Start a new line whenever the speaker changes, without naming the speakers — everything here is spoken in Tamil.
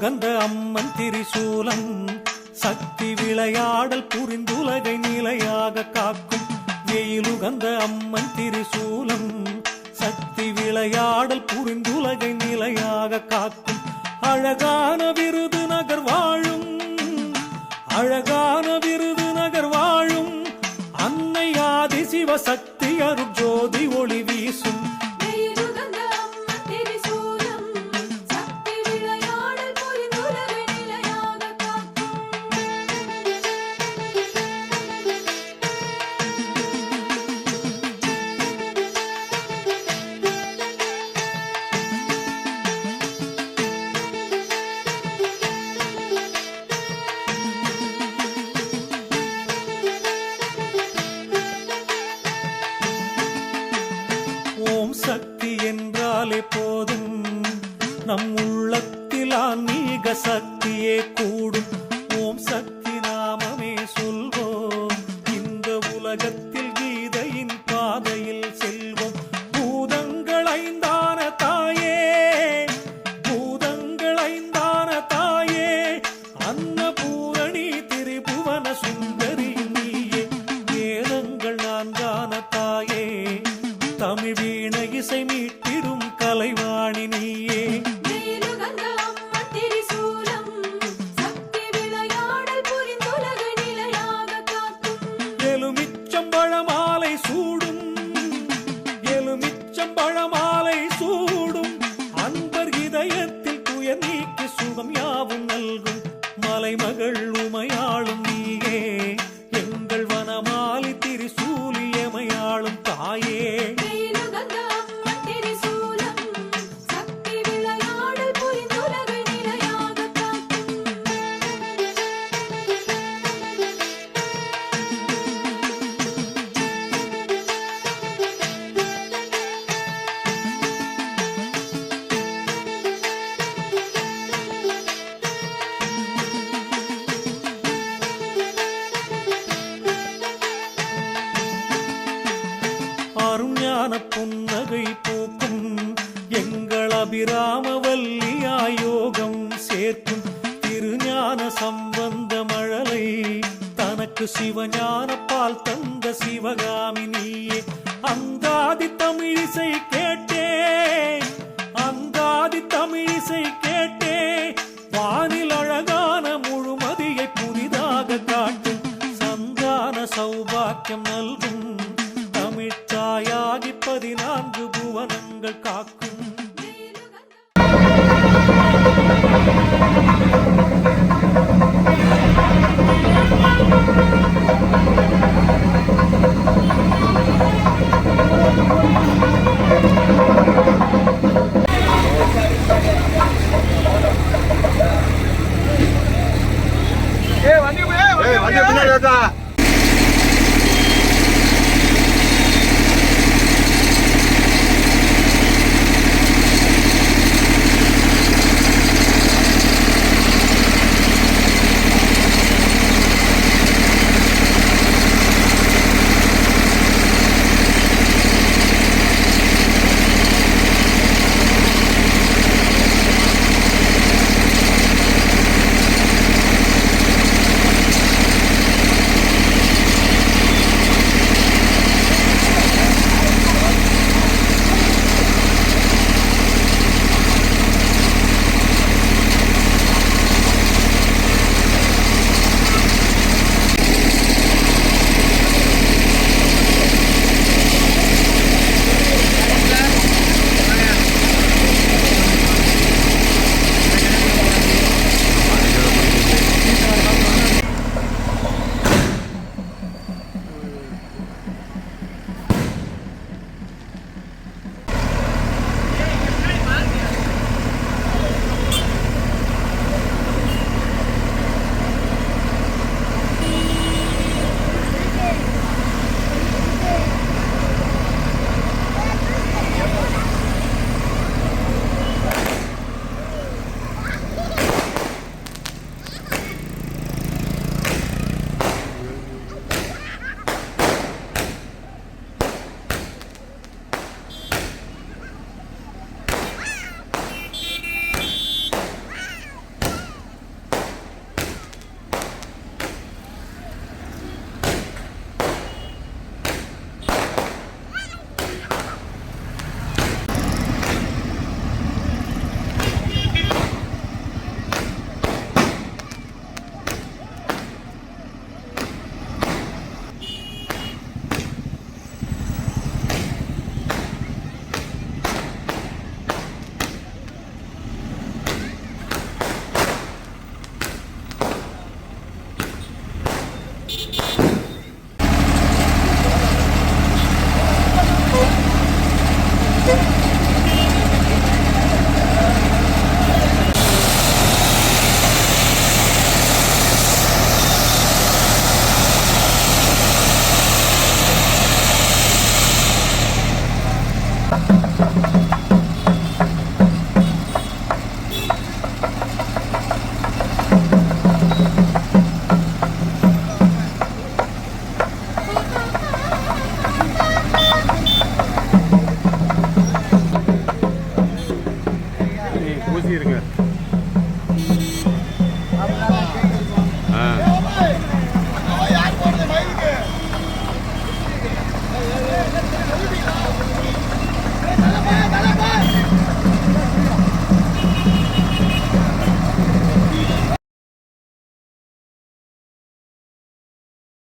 வேலுகந்த அம்மன் திரிசூலம் சக்தி விளையாடல் புரிந்துலகை நிலையாக காக்கும். வெயிலுகந்த அம்மன் திரிசூலம் சக்தி விளையாடல் புரிந்துலகை நிலையாக காக்கும். அழகான விருது நகர் வாழும். அழகான விருது நகர் வாழும். அன்னை ஆதி சிவசக்தி அருட்ஜோதி ஒளி ஓம் சக்தி என்றாலே போதும். நம் உள்ளத்தில் ஆன்மீக சக்தியே கூடும். எலுமிச்சம்பழமாலை மாலை எலுமிச்சம்பழமாலை எங்கள் அபிராம சேர்க்கும் திருஞான சம்பந்த மழலை தனக்கு சிவஞான பால் தந்த சிவகாமி நீயே. அந்தாதி தமிழிசை கேட்டே அந்தாதி தமிழிசை கேட்டே. வானில் அழகான முழுமதியை புதிதாக காட்டும் சந்தான சௌபாக்கியம் நல்கும் தமிழ்த்தாயாகி பதினான்கு புவனங்கள் காக்கும்.
வண்டி
பின்னாடி